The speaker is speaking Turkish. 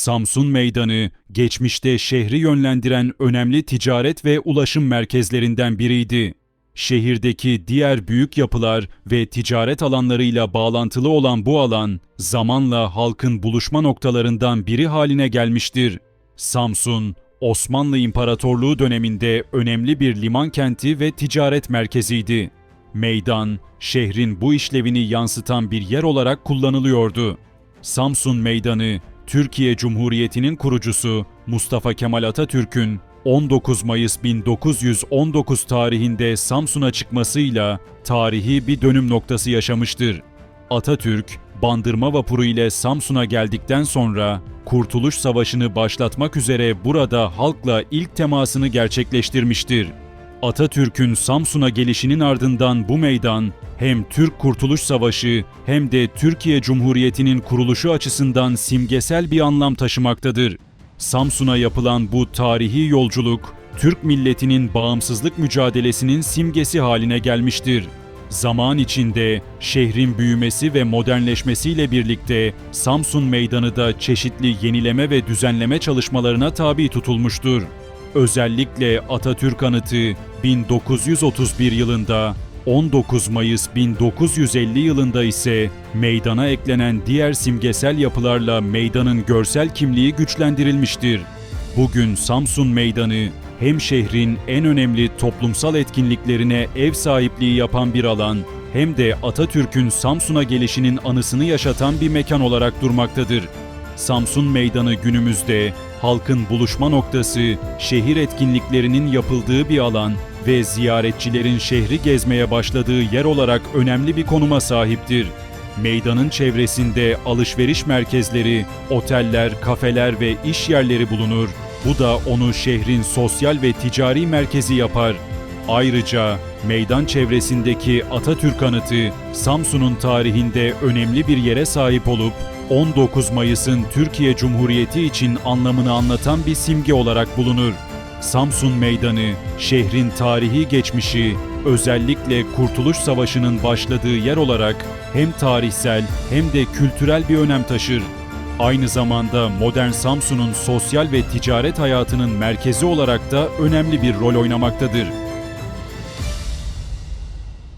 Samsun Meydanı, geçmişte şehri yönlendiren önemli ticaret ve ulaşım merkezlerinden biriydi. Şehirdeki diğer büyük yapılar ve ticaret alanlarıyla bağlantılı olan bu alan, zamanla halkın buluşma noktalarından biri haline gelmiştir. Samsun, Osmanlı İmparatorluğu döneminde önemli bir liman kenti ve ticaret merkeziydi. Meydan, şehrin bu işlevini yansıtan bir yer olarak kullanılıyordu. Samsun Meydanı, Türkiye Cumhuriyeti'nin kurucusu Mustafa Kemal Atatürk'ün 19 Mayıs 1919 tarihinde Samsun'a çıkmasıyla tarihi bir dönüm noktası yaşamıştır. Atatürk, bandırma vapuru ile Samsun'a geldikten sonra Kurtuluş Savaşı'nı başlatmak üzere burada halkla ilk temasını gerçekleştirmiştir. Atatürk'ün Samsun'a gelişinin ardından bu meydan hem Türk Kurtuluş Savaşı hem de Türkiye Cumhuriyeti'nin kuruluşu açısından simgesel bir anlam taşımaktadır. Samsun'a yapılan bu tarihi yolculuk, Türk milletinin bağımsızlık mücadelesinin simgesi haline gelmiştir. Zaman içinde şehrin büyümesi ve modernleşmesiyle birlikte Samsun Meydanı da çeşitli yenileme ve düzenleme çalışmalarına tabi tutulmuştur. Özellikle Atatürk Anıtı 1931 yılında 19 Mayıs 1950 yılında ise meydana eklenen diğer simgesel yapılarla meydanın görsel kimliği güçlendirilmiştir. Bugün Samsun Meydanı hem şehrin en önemli toplumsal etkinliklerine ev sahipliği yapan bir alan hem de Atatürk'ün Samsun'a gelişinin anısını yaşatan bir mekan olarak durmaktadır. Samsun Meydanı günümüzde halkın buluşma noktası, şehir etkinliklerinin yapıldığı bir alan ve ziyaretçilerin şehri gezmeye başladığı yer olarak önemli bir konuma sahiptir. Meydanın çevresinde alışveriş merkezleri, oteller, kafeler ve iş yerleri bulunur. Bu da onu şehrin sosyal ve ticari merkezi yapar. Ayrıca meydan çevresindeki Atatürk Anıtı, Samsun'un tarihinde önemli bir yere sahip olup 19 Mayıs'ın Türkiye Cumhuriyeti için anlamını anlatan bir simge olarak bulunur. Samsun Meydanı, şehrin tarihi geçmişi, özellikle Kurtuluş Savaşı'nın başladığı yer olarak hem tarihsel hem de kültürel bir önem taşır. Aynı zamanda modern Samsun'un sosyal ve ticaret hayatının merkezi olarak da önemli bir rol oynamaktadır.